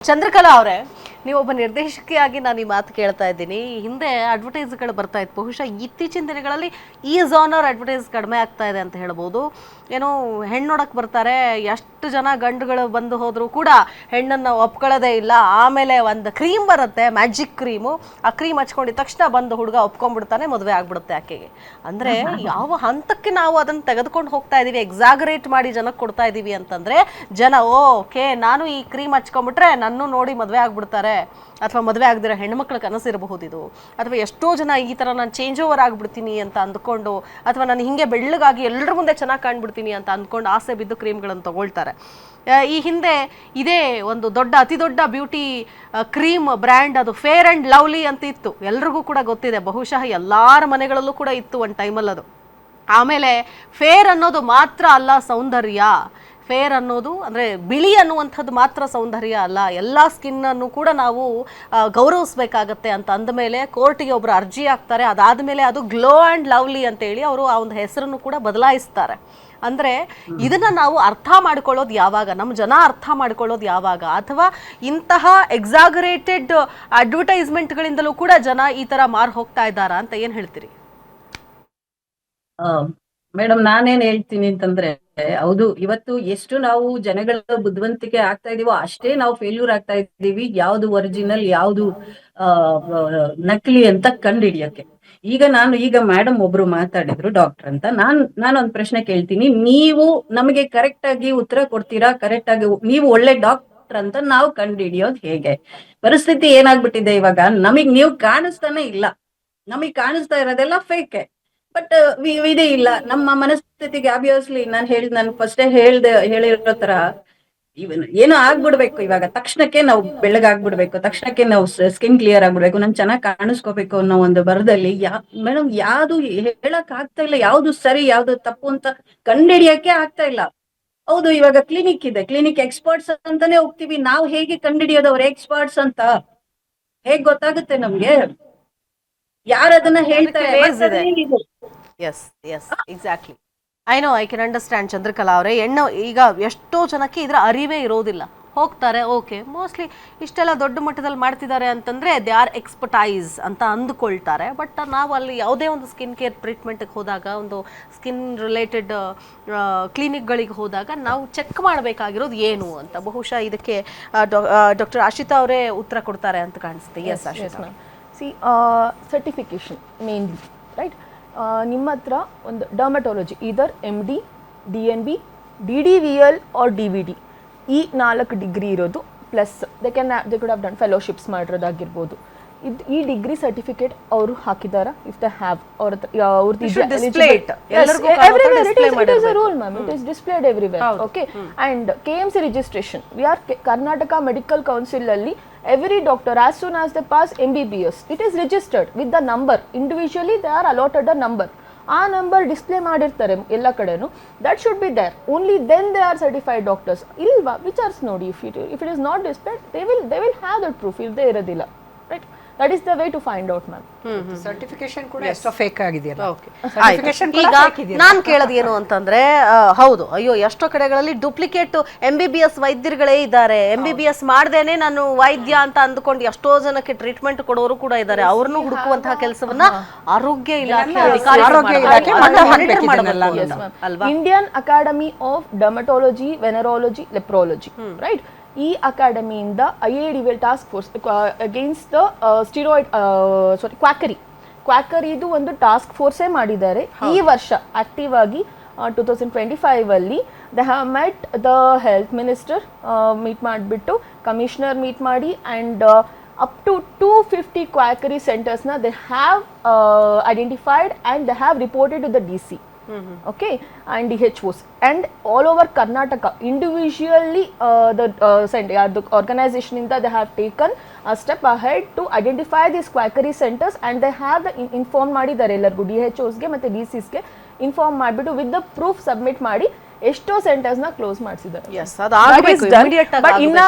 ಚಂದ್ರಕಲಾ ಅವರೇ ನೀವೊಬ್ಬ ನಿರ್ದೇಶಕಿಯಾಗಿ ನಾನು ಈ ಮಾತು ಕೇಳ್ತಾ ಇದ್ದೀನಿ. ಹಿಂದೆ ಅಡ್ವರ್ಟೈಸ್ಗಳು ಬರ್ತಾ ಇತ್ತು. ಬಹುಶಃ ಇತ್ತೀಚಿನ ದಿನಗಳಲ್ಲಿ ಈ ಜಾನರ್ ಅಡ್ವರ್ಟೈಸ್ ಕಡಿಮೆ ಆಗ್ತಾ ಇದೆ ಅಂತ ಹೇಳ್ಬೋದು. ಏನೋ ಹೆಣ್ಣು ನೋಡಕ್ಕೆ ಬರ್ತಾರೆ. ಎಷ್ಟು ಜನ ಗಂಡುಗಳು ಬಂದು ಹೋದರೂ ಕೂಡ ಹೆಣ್ಣನ್ನು ಒಪ್ಕೊಳ್ಳೋದೇ ಇಲ್ಲ. ಆಮೇಲೆ ಒಂದು ಕ್ರೀಮ್ ಬರುತ್ತೆ ಮ್ಯಾಜಿಕ್ ಕ್ರೀಮು ಆ ಕ್ರೀಮ್ ಹಚ್ಕೊಂಡಿದ ತಕ್ಷಣ ಬಂದು ಹುಡುಗ ಒಪ್ಕೊಂಡ್ಬಿಡ್ತಾನೆ, ಮದುವೆ ಆಗ್ಬಿಡುತ್ತೆ ಆಕೆಗೆ. ಅಂದರೆ ಯಾವ ಹಂತಕ್ಕೆ ನಾವು ಅದನ್ನು ತೆಗೆದುಕೊಂಡು ಹೋಗ್ತಾ ಇದ್ದೀವಿ ಎಕ್ಸಾಗರೇಟ್ ಮಾಡಿ ಜನಕ್ಕೆ ಕೊಡ್ತಾ ಇದ್ದೀವಿ ಅಂತಂದರೆ ಜನ ಓಕೆ, ನಾನು ಈ ಕ್ರೀಮ್ ಹಚ್ಕೊಂಡ್ಬಿಟ್ರೆ ನನ್ನೂ ನೋಡಿ ಮದುವೆ ಆಗ್ಬಿಡ್ತಾರೆ. ಅಥವಾ ಮದುವೆ ಆಗದಿರೋ ಹೆಣ್ಮಕ್ಳ ಕನಸಿರಬಹುದು ಇದು. ಅಥವಾ ಎಷ್ಟೋ ಜನ ಈ ಥರ ನಾನು ಚೇಂಜ್ ಓವರ್ ಆಗಿಬಿಡ್ತೀನಿ ಅಂತ ಅಂದ್ಕೊಂಡು, ಅಥವಾ ನಾನು ಹಿಂಗೆ ಬೆಳ್ಳಗಾಗಿ ಎಲ್ಲರ ಮುಂದೆ ಚೆನ್ನಾಗಿ ಕಾಣ್ಬಿಡ್ತೀನಿ ಅಂತ ಅಂದ್ಕೊಂಡು ಆಸೆ ಬಿದ್ದು ಕ್ರೀಮ್ಗಳನ್ನು ತಗೊಳ್ತಾರೆ. ಈ ಹಿಂದೆ ಇದೇ ಒಂದು ದೊಡ್ಡ, ಅತಿ ದೊಡ್ಡ ಬ್ಯೂಟಿ ಕ್ರೀಮ್ ಬ್ರ್ಯಾಂಡ್ ಅದು ಫೇರ್ ಆ್ಯಂಡ್ ಲವ್ಲಿ ಅಂತ ಇತ್ತು. ಎಲ್ರಿಗೂ ಕೂಡ ಗೊತ್ತಿದೆ. ಬಹುಶಃ ಎಲ್ಲರ ಮನೆಗಳಲ್ಲೂ ಕೂಡ ಇತ್ತು ಒಂದು ಟೈಮಲ್ಲಿ ಅದು ಆಮೇಲೆ ಫೇರ್ ಅನ್ನೋದು ಮಾತ್ರ ಅಲ್ಲ ಸೌಂದರ್ಯ. ಫೇರ್ ಅನ್ನೋದು, ಅಂದರೆ ಬಿಳಿ ಅನ್ನುವಂಥದ್ದು ಮಾತ್ರ ಸೌಂದರ್ಯ ಅಲ್ಲ. ಎಲ್ಲ ಸ್ಕಿನ್ನನ್ನು ಕೂಡ ನಾವು ಗೌರವಿಸ್ಬೇಕಾಗತ್ತೆ ಅಂತ ಅಂದಮೇಲೆ ಕೋರ್ಟಿಗೆ ಒಬ್ಬರು ಅರ್ಜಿ ಹಾಕ್ತಾರೆ. ಅದಾದಮೇಲೆ ಅದು ಗ್ಲೋ ಆ್ಯಂಡ್ ಲವ್ಲಿ ಅಂತೇಳಿ ಅವರು ಆ ಒಂದು ಹೆಸರನ್ನು ಕೂಡ ಬದಲಾಯಿಸ್ತಾರೆ. ಅಂದರೆ ಇದನ್ನ ನಾವು ಅರ್ಥ ಮಾಡ್ಕೊಳ್ಳೋದು ಯಾವಾಗ, ನಮ್ಮ ಜನ ಅರ್ಥ ಮಾಡ್ಕೊಳ್ಳೋದು ಯಾವಾಗ, ಅಥವಾ ಇಂತಹ ಎಕ್ಸಾಗರೇಟೆಡ್ ಅಡ್ವರ್ಟೈಸ್ಮೆಂಟ್ಗಳಿಂದಲೂ ಕೂಡ ಜನ ಈ ಥರ ಮಾರು ಹೋಗ್ತಾ ಇದ್ದಾರಾ ಅಂತ ಏನು ಹೇಳ್ತೀರಿ? ಮೇಡಮ್ ನಾನೇನ್ ಹೇಳ್ತೀನಿ ಅಂತಂದ್ರೆ ಹೌದು, ಇವತ್ತು ಎಷ್ಟು ನಾವು ಜನಗಳ ಬುದ್ಧಿವಂತಿಕೆ ಆಗ್ತಾ ಇದೀವೋ ಅಷ್ಟೇ ನಾವು ಫೇಲ್ಯೂರ್ ಆಗ್ತಾ ಇದ್ದೀವಿ ಯಾವ್ದು ಒರಿಜಿನಲ್ ಯಾವ್ದು ನಕಲಿ ಅಂತ ಕಂಡಿಡಿಯಕ್ಕೆ ಈಗ ನಾನು, ಈಗ ಮೇಡಮ್ ಒಬ್ರು ಮಾತಾಡಿದ್ರು ಡಾಕ್ಟರ್ ಅಂತ. ನಾನ್, ನಾನೊಂದ್ ಪ್ರಶ್ನೆ ಕೇಳ್ತೀನಿ. ನೀವು ನಮಗೆ ಕರೆಕ್ಟ್ ಆಗಿ ಉತ್ತರ ಕೊಡ್ತೀರಾ? ಕರೆಕ್ಟ್ ಆಗಿ ನೀವು ಒಳ್ಳೆ ಡಾಕ್ಟರ್ ಅಂತ ನಾವು ಕಂಡಿಡಿಯೋದು ಹೇಗೆ? ಪರಿಸ್ಥಿತಿ ಏನಾಗ್ಬಿಟ್ಟಿದೆ ಇವಾಗ? ನಮಗ್ ನೀವು ಕಾಣಿಸ್ತಾನೆ ಇಲ್ಲ. ನಮಗ್ ಕಾಣಿಸ್ತಾ ಇರೋದೆಲ್ಲ ಫೇಕೆ ಬಟ್ ಇದೇ ಇಲ್ಲ. ನಮ್ಮ ಮನಸ್ಥಿತಿಗೆ ಆಬ್ವಿಯಸ್ಲಿ ನಾನು ಹೇಳಿದ್ ನಾನು ಫಸ್ಟೇ ಹೇಳ್ದೆ ಹೇಳಿರೋ ತರ ಇವನ್ ಏನೋ ಆಗ್ಬಿಡ್ಬೇಕು ಇವಾಗ. ತಕ್ಷಣಕ್ಕೆ ನಾವು ಬೆಳಗಾಗ್ಬಿಡ್ಬೇಕು ತಕ್ಷಣಕ್ಕೆ ನಾವು ಸ್ಕಿನ್ ಕ್ಲಿಯರ್ ಆಗ್ಬಿಡ್ಬೇಕು. ನಾನು ಚೆನ್ನಾಗಿ ಕಾಣಿಸ್ಕೋಬೇಕು ಅನ್ನೋ ಒಂದು ಬರದಲ್ಲಿ ಯಾ ಮೇಡಮ್ ಯಾವ್ದು ಹೇಳಕ್ ಆಗ್ತಾ ಇಲ್ಲ. ಯಾವ್ದು ಸರಿ ಯಾವ್ದು ತಪ್ಪು ಅಂತ ಕಂಡಿಡಿಯಕ್ಕೆ ಆಗ್ತಾ ಇಲ್ಲ. ಹೌದು ಇವಾಗ ಕ್ಲಿನಿಕ್ ಇದೆ. ಕ್ಲಿನಿಕ್ ಎಕ್ಸ್ಪರ್ಟ್ಸ್ ಅಂತಾನೆ ಹೋಗ್ತೀವಿ. ನಾವು ಹೇಗೆ ಕಂಡಿಡಿಯೋದು ಅವ್ರ ಎಕ್ಸ್ಪರ್ಟ್ಸ್ ಅಂತ? ಹೇಗ್ ಗೊತ್ತಾಗುತ್ತೆ ನಮ್ಗೆ? ಯಾರದನ್ನ ಹೇಳ್ತಾರೆ yes yes exactly I know I can understand Chandrakala ಅವರೇ. ಹೆಣ್ಣು ಈಗ ಎಷ್ಟೋ ಜನಕ್ಕೆ ಇದರ ಅರಿವೇ ಇರೋದಿಲ್ಲ. ಹೋಗ್ತಾರೆ ಓಕೆ ಮೋಸ್ಟ್ಲಿ ಇಷ್ಟೆಲ್ಲ ದೊಡ್ಡ ಮಟ್ಟದಲ್ಲಿ ಮಾಡ್ತಿದ್ದಾರೆ ಅಂತಂದರೆ ದೇ ಆರ್ ಎಕ್ಸ್ಪರ್ಟೈಸ್ ಅಂತ ಅಂದುಕೊಳ್ತಾರೆ. ಬಟ್ ನಾವು ಅಲ್ಲಿ ಯಾವುದೇ ಒಂದು ಸ್ಕಿನ್ ಕೇರ್ ಟ್ರೀಟ್ಮೆಂಟಿಗೆ ಹೋದಾಗ ಒಂದು ಸ್ಕಿನ್ ರಿಲೇಟೆಡ್ ಕ್ಲಿನಿಕ್ಗಳಿಗೆ ಹೋದಾಗ ನಾವು ಚೆಕ್ ಮಾಡಬೇಕಾಗಿರೋದು ಏನು ಅಂತ. ಬಹುಶಃ ಇದಕ್ಕೆ ಡಾಕ್ಟರ್ ಆಶಿತಾ ಅವರೇ ಉತ್ತರ ಕೊಡ್ತಾರೆ ಅಂತ ಕಾಣಿಸುತ್ತೆ. Yes Ashita see certification mainly right ನಿಮ್ಮ ಹತ್ರ ಒಂದು dermatology either M D D N B D D V L R D V D ಈ ನಾಲ್ಕು ಡಿಗ್ರಿ ಇರೋದು plus they can they could have done fellowships ಮಾಡಿರೋದಾಗಿರ್ಬೋದು. ಇದು ಈ ಡಿಗ್ರಿ ಸರ್ಟಿಫಿಕೇಟ್ ಅವರು ಹಾಕಿದಾರ? If the have ಅವ್ರ ಅವ್ರ ಅವ್ರದ್ದು. Rule ma'am it is displayed everywhere okay and K M C registration we are Karnataka medical council ಅಲ್ಲಿ every doctor as soon as the pass M B B S it is registered with the number individually they are allotted a number ಆ number display ಮಾಡಿರ್ತಾರೆ ಎಲ್ಲ ಕಡೆನು. That should be there only then they are certified doctors ಇಲ್ವಾ? ವಿಚಾರ್ಸ್ ನೋಡಿ. If it if it is not displayed they will they will have that proof ಇಲ್ಲದೆ ಇರೋದಿಲ್ಲ. Right that is the way to find out ma'am certification ಕೂಡ ಎಷ್ಟೋ fake ಆಗಿದೆಯಲ್ಲ. Okay. Certification ಕೂಡ ಈಗ ನಾನು ಕೇಳೋದು ಏನು ಅಂತಂದ್ರೆ ಹೌದು. ಅಯ್ಯೋ ಎಷ್ಟೋ ಕಡೆಗಳಲ್ಲಿ duplicate M B B S ವೈದ್ಯರುಗಳೇ ಇದ್ದಾರೆ. ಎಂ ಬಿ ಬಿ ಎಸ್ ಮಾಡ್ದೇನೆ ನಾನು ವೈದ್ಯ ಅಂತ ಅಂದ್ಕೊಂಡು ಎಷ್ಟೋ ಜನಕ್ಕೆ ಟ್ರೀಟ್ಮೆಂಟ್ ಕೊಡೋರು ಕೂಡ ಇದ್ದಾರೆ. ಅವ್ರನ್ನು ಹುಡುಕುವಂತಹ ಕೆಲಸವನ್ನ ಆರೋಗ್ಯ ಇಲಾಖೆ Indian academy of dermatology venereology leprology right ಈ ಅಕಾಡೆಮಿಯಿಂದ I A D will task force against the steroid sorry quackery ಕ್ವಾಕರಿದು ಒಂದು ಟಾಸ್ಕ್ ಫೋರ್ಸೇ ಮಾಡಿದ್ದಾರೆ. ಈ ವರ್ಷ ಆಕ್ಟಿವ್ ಆಗಿ ಟೂ ತೌಸಂಡ್ ಟ್ವೆಂಟಿ ಫೈವ್ ಅಲ್ಲಿ the have met the health minister meet ಮಾಡಿಬಿಟ್ಟು commissioner meet ಮಾಡಿ and up to 250 quackery centers now they have uh, identified and they have reported to the dc okay and dhos and all over karnataka individually uh, the uh, cent- yeah, the organization in that they have taken a step ahead to identify these quackery centers and they have the inform ಮಾಡಿದ್ದಾರೆ ಎಲ್ಲರಿಗೂ D H ಓಸ್ಗೆ ಮತ್ತು D ಸಿಸ್ಗೆ inform ಮಾಡಿಬಿಟ್ಟು with the proof submit ಮಾಡಿ ಎಷ್ಟೋ ಸೆಂಟರ್ಸ್ನ close ಮಾಡಿಸಿದ್ದಾರೆ. ಎಸ್. ಇಮಿಡಿಯೇಟ್ ಆಗಿ ಇನ್ನ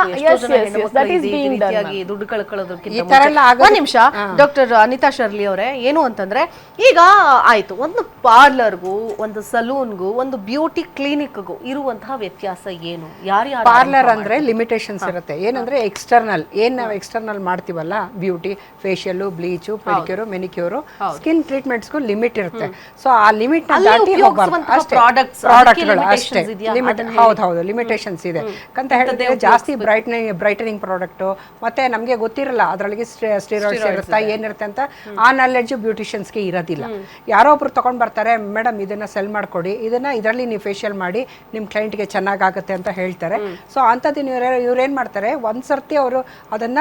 ದುಡ್ಡು ಕಳ್ಕೊಳ್ಳೋದಕ್ಕಿಂತ ಈ ತರ ಎಲ್ಲ ಮುಂಚೆ- ನಿಮಿಷ ಡಾಕ್ಟರ್ ಅನಿತಾ ಶರ್ಲಿ ಅವರೇ ಏನು ಅಂತಂದ್ರೆ ಈಗ ಆಯ್ತು ಒಂದು ಪಾರ್ಲರ್ಗೂ ಒಂದು ಸಲೂನ್ಗೂ ಒಂದು ಬ್ಯೂಟಿ ಕ್ಲಿನಿಕ್ಗೂ ಇರುವಂತಹ ವ್ಯತ್ಯಾಸ ಏನು? ಯಾರ್ಯಾರು ಪಾರ್ಲರ್ ಅಂದ್ರೆ ಲಿಮಿಟೇಷನ್ಸ್ ಇರುತ್ತೆ. ಏನಂದ್ರೆ ಎಕ್ಸ್ಟರ್ನಲ್ ಏನ್ ನಾವು ಎಕ್ಸ್ಟರ್ನಲ್ ಮಾಡ್ತೀವಲ್ಲ? Beauty facial bleach pedicure manicure skin ಟ್ರೀಟ್ಮೆಂಟ್ಸ್ಗೂ limit ಇರುತ್ತೆ. ಸೊ ಆ ಲಿಮಿಟ್ ದಾಟಿ ಹೋಗ್ಬಾರ್ದು. ಉಪಯೋಗಿಸುವಂತಹ ಅಷ್ಟೇ. ಪ್ರಾಡಕ್ಟ್ಗಳು ಅಷ್ಟೇ. ಲಿಮಿಟ್ ಹೌದು ಹೌದು ಲಿಮಿಟೇಷನ್ಸ್ ಇದೆ. ಅಂತ ಹೇಳಿದ್ರೆ ಜಾಸ್ತಿ ಬ್ರೈಟ್ನಿಂಗ್ ಬ್ರೈಟನಿಂಗ್ ಪ್ರಾಡಕ್ಟ್ ಮತ್ತೆ ನಮಗೆ ಗೊತ್ತಿರಲ್ಲ ಅದರೊಳಗೆ ಸ್ಟೀರಾಯ್ಡ್ಸ್ ಇರುತ್ತಾ ಏನಿರುತ್ತೆ ಅಂತ. ಆ ನಾಲೆಡ್ಜ್ ಬ್ಯೂಟಿಷಿಯನ್ಸ್ಗೆ ಇರೋದಿಲ್ಲ. ಯಾರೋ ಒಬ್ರು ತಗೊಂಡ್ ಬರ್ತಾರೆ ಮೇಡಮ್ ಇದನ್ನ ಸೆಲ್ ಮಾಡ್ಕೊಡಿ. ಇದನ್ನ ಇದರಲ್ಲಿ ನೀವು ಫೇಶಿಯಲ್ ಮಾಡಿ ನಿಮ್ಮ ಕ್ಲೈಂಟ್ಗೆ ಚೆನ್ನಾಗಾಗುತ್ತೆ ಅಂತ ಹೇಳ್ತಾರೆ. ಸೊ ಅಂಥದ್ದು ಇವ್ರು ಇವ್ರೇನು ಮಾಡ್ತಾರೆ? ಒಂದು ಸರ್ತಿ ಅವರು ಅದನ್ನ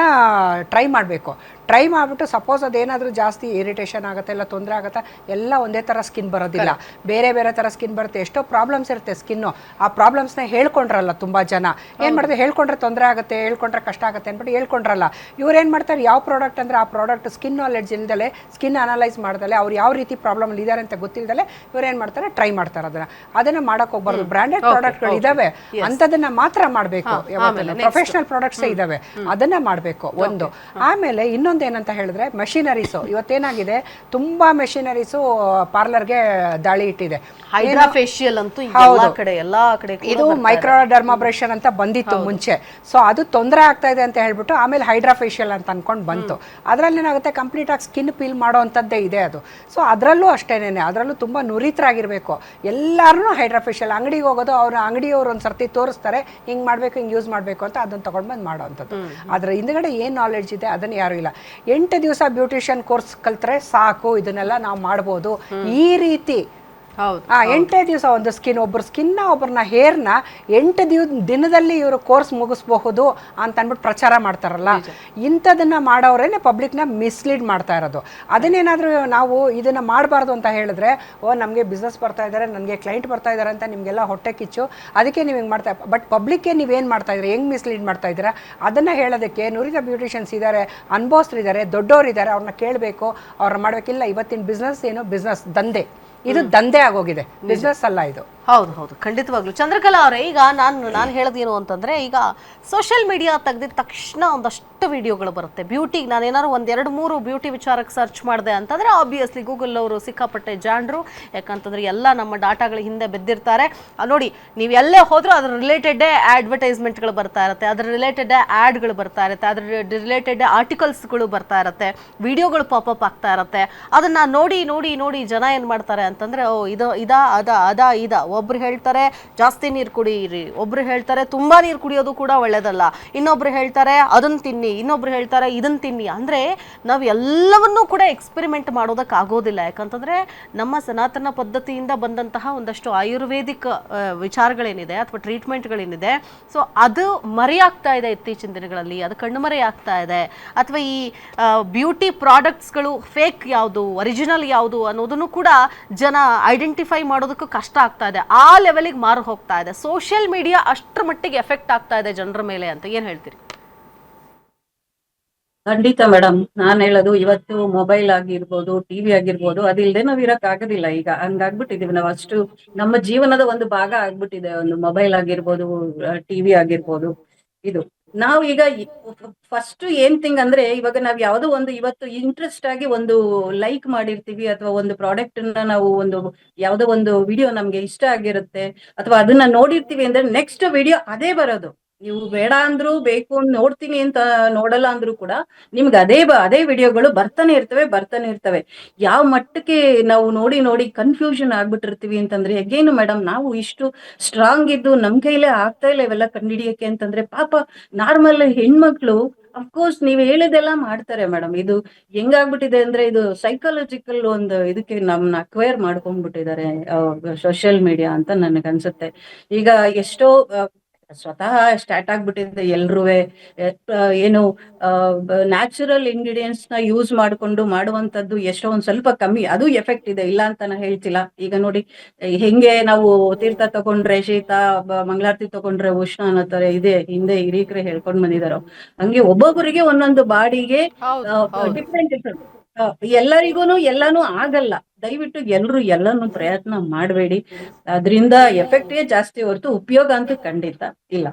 ಟ್ರೈ ಮಾಡಬೇಕು. ಟ್ರೈ ಮಾಡಿಬಿಟ್ಟು ಸಪೋಸ್ ಅದೇನಾದರೂ ಜಾಸ್ತಿ ಇರಿಟೇಷನ್ ಆಗುತ್ತೆ ಇಲ್ಲ ತೊಂದರೆ ಆಗುತ್ತೆ ಎಲ್ಲ ಒಂದೇ ಥರ ಸ್ಕಿನ್ ಬರೋದಿಲ್ಲ. ಬೇರೆ ಬೇರೆ ಥರ ಸ್ಕಿನ್ ಬರುತ್ತೆ. ಎಷ್ಟೋ ಪ್ರಾಬ್ಲಮ್ಸ್ ಇರುತ್ತೆ ಸ್ಕಿನ್ನು ಆ ಪ್ರಾಬ್ಲಮ್ಸ್ನ ಹೇಳ್ಕೊಂಡ್ರಲ್ಲ ತುಂಬ ಜನ. ಏನು ಮಾಡ್ತಾರೆ ಹೇಳ್ಕೊಂಡ್ರೆ ತೊಂದರೆ ಆಗುತ್ತೆ ಹೇಳ್ಕೊಂಡ್ರೆ ಕಷ್ಟ ಆಗುತ್ತೆ ಅಂದ್ಬಿಟ್ಟು ಹೇಳ್ಕೊಂಡ್ರಲ್ಲ. ಇವ್ರು ಏನು ಮಾಡ್ತಾರೆ ಯಾವ ಪ್ರಾಡಕ್ಟ್ ಅಂದರೆ ಆ ಪ್ರಾಡಕ್ಟ್ ಸ್ಕಿನ್ ನಾಲೆಡ್ಜ್ ಇಲ್ದಲೆ ಸ್ಕಿನ್ ಅನಲೈಸ್ ಮಾಡ್ದಲೆ ಅವ್ರು ಯಾವ ರೀತಿ ಪ್ರಾಬ್ಲಮ್ ಇದ್ದಾರೆ ಅಂತ ಗೊತ್ತಿಲ್ಲದಲೆ ಇವ್ರು ಏನು ಮಾಡ್ತಾರೆ ಟ್ರೈ ಮಾಡ್ತಾರೆ ಅದನ್ನ. ಅದನ್ನು ಮಾಡೋಕೆ ಹೋಗ್ಬಾರ್ದು. ಬ್ರ್ಯಾಂಡೆಡ್ ಪ್ರಾಡಕ್ಟ್ಗಳು ಇದ್ದಾವೆ ಅಂಥದನ್ನ ಮಾತ್ರ ಮಾಡಬೇಕು ಪ್ರೊಫೆಷನಲ್ ಪ್ರಾಡಕ್ಟ್ಸೇ ಇದ್ದಾವೆ ಅದನ್ನ ಮಾಡಬೇಕು. ಒಂದು. ಆಮೇಲೆ ಇನ್ನೊಂದು ಏನಂತ ಹೇಳಿದ್ರೆ ಮೆಷಿನರೀಸು ಇವತ್ತೇನಾಗಿದೆ? ತುಂಬಾ ಮೆಷಿನರೀಸು ಪಾರ್ಲರ್ಗೆ ದಾಳಿ ಇಟ್ಟಿದೆ. ಹೈಡ್ರಾ ಫೇಶಿಯಲ್ ಅಂತೂ ಎಲ್ಲ ಕಡೆ ಎಲ್ಲಾ ಕಡೆ ಇದು ಮೈಕ್ರೋ ಡರ್ಮಾಬ್ರೇಷನ್ ಅಂತ ಬಂದಿತ್ತು ಮುಂಚೆ. ಸೊ ಅದು ತೊಂದರೆ ಆಗ್ತಾ ಇದೆ ಅಂತ ಹೇಳ್ಬಿಟ್ಟು ಆಮೇಲೆ ಹೈಡ್ರಾ ಫೇಶಿಯಲ್ ಅಂತ ಅನ್ಕೊಂಡು ಬಂತು. ಅದರಲ್ಲಿ ಏನಾಗುತ್ತೆ ಕಂಪ್ಲೀಟ್ ಆಗಿ ಸ್ಕಿನ್ ಪೀಲ್ ಮಾಡೋ ಅಂಥದ್ದೇ ಇದೆ ಅದು. ಸೊ ಅದರಲ್ಲೂ ಅಷ್ಟೇನೆ ಅದರಲ್ಲೂ ತುಂಬ ನುರಿತರಾಗಿರ್ಬೇಕು. ಎಲ್ಲರೂ ಹೈಡ್ರಾ ಫೇಶಿಯಲ್ ಅಂಗಡಿಗೆ ಹೋಗೋದು ಅವ್ರ ಅಂಗಡಿಯವರು ಒಂದು ಸರ್ತಿ ತೋರಿಸ್ತಾರೆ ಹಿಂಗೆ ಮಾಡಬೇಕು ಹಿಂಗೆ ಯೂಸ್ ಮಾಡಬೇಕು ಅಂತ ಅದನ್ನು ತೊಗೊಂಡು ಬಂದು ಮಾಡೋ ಅಂಥದ್ದು ಅದ್ರ ಹಿಂದ್ಗಡೆ ಏನು ನಾಲೆಡ್ಜ್ ಇದೆ? ಅದನ್ನು ಯಾರೂ ಇಲ್ಲ. ಎಂಟು ದಿವಸ ಬ್ಯೂಟಿಷಿಯನ್ ಕೋರ್ಸ್ ಕಲ್ತ್ರೆ ಸಾಕು ಇದನ್ನೆಲ್ಲ ನಾವು ಮಾಡ್ಬೋದು. ಈ ರೀತಿ ಆ ಎಂಟೇ ದಿವಸ ಒಂದು ಸ್ಕಿನ್ ಒಬ್ಬರು ಸ್ಕಿನ್ನ ಒಬ್ಬರನ್ನ ಹೇರ್ನ ಎಂಟು ದಿವ್ ದಿನದಲ್ಲಿ ಇವರು ಕೋರ್ಸ್ ಮುಗಿಸ್ಬಹುದು ಅಂತ ಅಂದ್ಬಿಟ್ಟು ಪ್ರಚಾರ ಮಾಡ್ತಾರಲ್ಲ. ಇಂಥದನ್ನ ಮಾಡೋರೇನೆ ಪಬ್ಲಿಕ್ನ ಮಿಸ್ಲೀಡ್ ಮಾಡ್ತಾ ಇರೋದು. ಅದನ್ನೇನಾದರೂ ನಾವು ಇದನ್ನ ಮಾಡಬಾರ್ದು ಅಂತ ಹೇಳಿದ್ರೆ ಓ ನಮಗೆ ಬಿಸ್ನೆಸ್ ಬರ್ತಾ ಇದ್ದಾರೆ ನನಗೆ ಕ್ಲೈಂಟ್ ಬರ್ತಾ ಇದ್ದಾರೆ ಅಂತ ನಿಮಗೆಲ್ಲ ಹೊಟ್ಟೆ ಕಿಚ್ಚು ಅದಕ್ಕೆ ನೀವು ಹಿಂಗೆ ಮಾಡ್ತಾ ಬಟ್ ಪಬ್ಲಿಕ್ಗೆ ನೀವೇನು ಮಾಡ್ತಾ ಇದ್ದೀರಾ ಹೆಂಗೆ ಮಿಸ್ಲೀಡ್ ಮಾಡ್ತಾ ಇದ್ದೀರಾ? ಅದನ್ನು ಹೇಳೋದಕ್ಕೆ ನುರಿತ ಬ್ಯೂಟಿಷಿಯನ್ಸ್ ಇದ್ದಾರೆ ಅನ್ಬೋಸ್ರು ದೊಡ್ಡವರಿದ್ದಾರೆ ಅವ್ರನ್ನ ಕೇಳಬೇಕು ಅವ್ರನ್ನ ಮಾಡಬೇಕಿಲ್ಲ ಇವತ್ತಿನ ಬಿಸ್ನೆಸ್ ಏನು ಬಿಸ್ನೆಸ್ ದಂಧೆ. ಇದು ದಂಧೆ ಆಗೋಗಿದೆ. ಬಿಸ್ನೆಸ್ ಅಲ್ಲ ಇದು. ಹೌದು ಹೌದು. ಖಂಡಿತವಾಗ್ಲು. ಚಂದ್ರಕಲಾ ಅವರೇ, ಈಗ ನಾನು ನಾನು ಹೇಳೋದೇನು ಅಂತಂದ್ರೆ, ಈಗ ಸೋಷಿಯಲ್ ಮೀಡಿಯಾ ತೆಗೆದಿದ ತಕ್ಷಣ ಒಂದಷ್ಟು ವಿಡಿಯೋಗಳು ಬರುತ್ತೆ. ಬ್ಯೂಟಿಗೆ ನಾನು ಏನಾದ್ರು ಒಂದೆರಡು, ಮೂರು ಬ್ಯೂಟಿ ವಿಚಾರಕ್ಕೆ ಸರ್ಚ್ ಮಾಡಿದೆ ಅಂತಂದ್ರೆ ಆಬ್ವಿಯಸ್ಲಿ ಗೂಗಲ್ ಅವರು ಸಿಕ್ಕಾಪಟ್ಟೆ ಜಾಣರು. ಯಾಕಂತಂದ್ರೆ ಎಲ್ಲ ನಮ್ಮ ಡಾಟಾಗಳ ಹಿಂದೆ ಬೆದ್ದಿರ್ತಾರೆ. ನೋಡಿ, ನೀವು ಎಲ್ಲೇ ಹೋದ್ರೂ ಅದ್ರ ರಿಲೇಟೆಡ್ ಅಡ್ವರ್ಟೈಸ್ಮೆಂಟ್ಗಳು ಬರ್ತಾ ಇರುತ್ತೆ, ಅದ್ರ ರಿಲೇಟೆಡ್ ಆ್ಯಡ್ಗಳು ಬರ್ತಾ ಇರುತ್ತೆ, ಅದ್ರ ರಿಲೇಟೆಡ್ ಆರ್ಟಿಕಲ್ಸ್ಗಳು ಬರ್ತಾ ಇರುತ್ತೆ ವಿಡಿಯೋಗಳು ಪಾಪಪ್ ಆಗ್ತಾ ಇರುತ್ತೆ. ಅದನ್ನ ನೋಡಿ ನೋಡಿ ನೋಡಿ ಜನ ಏನು ಮಾಡ್ತಾರೆ ಅಂತಂದ್ರೆ, ಓ, ಇದು, ಇದಾ, ಅದ ಅದ, ಇದ ಒಬ್ರು ಹೇಳ್ತಾರೆ, ಜಾಸ್ತಿ ನೀರು ಕುಡಿಯಿರಿ ಒಬ್ರು ಹೇಳ್ತಾರೆ, ತುಂಬ ನೀರು ಕುಡಿಯೋದು ಕೂಡ ಒಳ್ಳೇದಲ್ಲ. ಇನ್ನೊಬ್ರು ಹೇಳ್ತಾರೆ ಅದನ್ನ ತಿನ್ನಿ. ಇನ್ನೊಬ್ರು ಹೇಳ್ತಾರೆ ಇದನ್ನ ತಿನ್ನಿ. ಅಂದ್ರೆ ನಾವು ಎಲ್ಲವನ್ನೂ ಕೂಡ ಎಕ್ಸ್ಪೆರಿಮೆಂಟ್ ಮಾಡೋದಕ್ಕೆ ಆಗೋದಿಲ್ಲ. ಯಾಕಂತಂದ್ರೆ ನಮ್ಮ ಸನಾತನ ಪದ್ಧತಿಯಿಂದ ಬಂದಂತಹ ಒಂದಷ್ಟು ಆಯುರ್ವೇದಿಕ್ ವಿಚಾರಗಳೇನಿದೆ ಅಥವಾ ಟ್ರೀಟ್ಮೆಂಟ್ಗಳೇನಿದೆ, ಸೊ ಅದು ಮರೆಯಾಗ್ತಾ ಇದೆ ಇತ್ತೀಚಿನ ದಿನಗಳಲ್ಲಿ. ಅದು ಕಣ್ಣುಮರೆ ಆಗ್ತಾ ಇದೆ. ಅಥವಾ ಈ ಬ್ಯೂಟಿ ಪ್ರಾಡಕ್ಟ್ಸ್ಗಳು ಫೇಕ್ ಯಾವುದು, ಒರಿಜಿನಲ್ ಯಾವುದು ಅನ್ನೋದನ್ನು ಕೂಡ ಜನ ಐಡೆಂಟಿಫೈ ಮಾಡೋದಕ್ಕೂ ಕಷ್ಟ ಆಗ್ತಾ ಇದೆ. ಆ ಲೆವೆಲಿಗೆ ಮಾರು ಹೋಗ್ತಾ ಇದೆ. ಸೋಷಿಯಲ್ ಮೀಡಿಯಾ ಅಷ್ಟರ ಮಟ್ಟಿಗೆ ಎಫೆಕ್ಟ್ ಆಗ್ತಾ ಇದೆ ಜನರ ಮೇಲೆ ಅಂತ. ಏನ್ ಹೇಳ್ತೀರಿ? ಖಂಡಿತ ಮೇಡಮ್ ನಾನ್ ಹೇಳೋದು ಇವತ್ತು ಮೊಬೈಲ್ ಆಗಿರ್ಬೋದು ಟಿವಿ ಆಗಿರ್ಬೋದು ಅದಿಲ್ಲದೆ ನಾವ್ ಇರಕ್ ಆಗೋದಿಲ್ಲ ಈಗ. ಹಂಗಾಗ್ಬಿಟ್ಟಿದೀವಿ ನಾವ್ ಅಷ್ಟು, ನಮ್ಮ ಜೀವನದ ಒಂದು ಭಾಗ ಆಗ್ಬಿಟ್ಟಿದೆ. ಒಂದು ಮೊಬೈಲ್ ಆಗಿರ್ಬೋದು ಟಿವಿ ಆಗಿರ್ಬೋದು, ಇದು. ನಾವ್ ಈಗ ಫಸ್ಟ್ ಏನ್ ಥಿಂಗ್ ಅಂದ್ರೆ ಇವಾಗ ನಾವ್ ಯಾವ್ದೋ ಒಂದು ಇವತ್ತು ಇಂಟ್ರೆಸ್ಟ್ ಆಗಿ ಒಂದು ಲೈಕ್ ಮಾಡಿರ್ತೀವಿ ಅಥವಾ ಒಂದು ಪ್ರಾಡಕ್ಟ್ನ ನಾವು ಒಂದು ಯಾವ್ದೋ ಒಂದು ವಿಡಿಯೋ ನಮ್ಗೆ ಇಷ್ಟ ಆಗಿರುತ್ತೆ ಅಥವಾ ಅದನ್ನ ನೋಡಿರ್ತೀವಿ ಅಂದ್ರೆ ನೆಕ್ಸ್ಟ್ ವಿಡಿಯೋ ಅದೇ ಬರೋದು. ನೀವು ಬೇಡ ಅಂದ್ರು ಬೇಕು ನೋಡ್ತೀನಿ ಅಂತ ನೋಡಲ್ಲ ಅಂದ್ರೂ ಕೂಡ ನಿಮ್ಗೆ ಅದೇ ಅದೇ ವಿಡಿಯೋಗಳು ಬರ್ತಾನೆ ಇರ್ತವೆ ಬರ್ತಾನೆ ಇರ್ತವೆ. ಯಾವ ಮಟ್ಟಕ್ಕೆ ನಾವು ನೋಡಿ ನೋಡಿ ಕನ್ಫ್ಯೂಷನ್ ಆಗ್ಬಿಟ್ಟಿರ್ತೀವಿ ಅಂತಂದ್ರೆ, ಹೇಗೇನು ಮೇಡಮ್ ನಾವು ಇಷ್ಟು ಸ್ಟ್ರಾಂಗ್ ಇದ್ದು ನಮ್ ಕೈಲೇ ಆಗ್ತಾ ಇಲ್ಲ ಇವೆಲ್ಲ ಕಂಡಿಡಿಯಕ್ಕೆ ಅಂತಂದ್ರೆ ಪಾಪ ನಾರ್ಮಲ್ ಹೆಣ್ಮಕ್ಳು ಅಫ್ಕೋರ್ಸ್ ನೀವ್ ಹೇಳಿದೆಲ್ಲ ಮಾಡ್ತಾರೆ ಮೇಡಮ್ ಇದು ಹೆಂಗಾಗ್ಬಿಟ್ಟಿದೆ ಅಂದ್ರೆ ಇದು ಸೈಕಾಲಜಿಕಲ್ ಒಂದು ಇದಕ್ಕೆ ನಮ್ನ ಅಕ್ವೈರ್ ಮಾಡ್ಕೊಂಡ್ಬಿಟ್ಟಿದ್ದಾರೆ ಸೋಷಿಯಲ್ ಮೀಡಿಯಾ ಅಂತ ನನಗನ್ಸುತ್ತೆ. ಈಗ ಎಷ್ಟೋ ಸ್ವತಃ ಸ್ಟಾರ್ಟ್ ಆಗ್ಬಿಟ್ಟಿದೆ. ಎಲ್ರೂ ಏನು ನ್ಯಾಚುರಲ್ ಇಂಗ್ರೀಡಿಯೆಂಟ್ಸ್ನ ಯೂಸ್ ಮಾಡ್ಕೊಂಡು ಮಾಡುವಂತದ್ದು ಎಷ್ಟೋ ಒಂದ್ ಸ್ವಲ್ಪ ಕಮ್ಮಿ. ಅದು ಎಫೆಕ್ಟ್ ಇದೆ. ಇಲ್ಲ ಅಂತ ನಾ ಹೇಳ್ತಿಲ್ಲ. ಈಗ ನೋಡಿ ಹೆಂಗೆ ನಾವು ತೀರ್ಥ ತಗೊಂಡ್ರೆ ಶೀತ ಮಂಗಳಾರತಿ ತಗೊಂಡ್ರೆ ಉಷ್ಣ ಅನ್ನೋ ತರ ಇದೆ. ಹಿಂದೆ ಹಿರೀಕರೇ ಹೇಳ್ಕೊಂಡ್ ಬಂದಿದಾರೋ. ಹಂಗೆ ಒಬ್ಬೊಬ್ಬರಿಗೆ ಒಂದೊಂದು ಬಾಡಿಗೆ ಡಿಫ್ರೆಂಟ್ ಡಿಫ್ರೆಂಟ್ ಆ, ಎಲ್ಲರಿಗೂನು ಎಲ್ಲಾನು ಆಗಲ್ಲ. ದಯವಿಟ್ಟು ಎಲ್ರು ಎಲ್ಲಾನು ಪ್ರಯತ್ನ ಮಾಡಬೇಡಿ. ಅದರಿಂದ ಎಫೆಕ್ಟೇ ಜಾಸ್ತಿ ಹೊರತು ಉಪಯೋಗ ಅಂತೂ ಖಂಡಿತ ಇಲ್ಲ.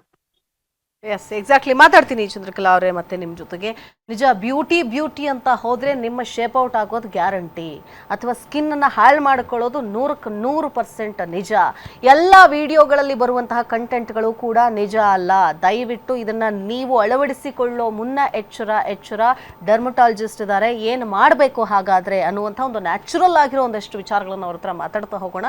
ಎಸ್ ಎಕ್ಸಾಕ್ಟ್ಲಿ ಮಾತಾಡ್ತೀನಿ ಚಂದ್ರಕಲಾ ಅವರೇ ಮತ್ತೆ ನಿಮ್ಮ ಜೊತೆಗೆ. ನಿಜ ಬ್ಯೂಟಿ ಬ್ಯೂಟಿ ಅಂತ ಹೋದರೆ ನಿಮ್ಮ ಶೇಪ್ ಔಟ್ ಆಗೋದು ಗ್ಯಾರಂಟಿ ಅಥವಾ ಸ್ಕಿನ್ನನ್ನು ಹಾಳು ಮಾಡ್ಕೊಳ್ಳೋದು ನೂರಕ್ಕೆ ನೂರು ಪರ್ಸೆಂಟ್ ನಿಜ. ಎಲ್ಲ ವಿಡಿಯೋಗಳಲ್ಲಿ ಬರುವಂತಹ ಕಂಟೆಂಟ್ಗಳು ಕೂಡ ನಿಜ ಅಲ್ಲ. ದಯವಿಟ್ಟು ಇದನ್ನು ನೀವು ಅಳವಡಿಸಿಕೊಳ್ಳೋ ಮುನ್ನ ಎಚ್ಚರ ಎಚ್ಚರ ಡರ್ಮಟಾಲಜಿಸ್ಟ್ ಇದ್ದಾರೆ ಏನು ಮಾಡಬೇಕು ಹಾಗಾದರೆ ಅನ್ನುವಂಥ ಒಂದು ನ್ಯಾಚುರಲ್ ಆಗಿರೋ ಒಂದಷ್ಟು ವಿಚಾರಗಳನ್ನು ಅವ್ರ ಹತ್ರ ಮಾತಾಡ್ತಾ ಹೋಗೋಣ.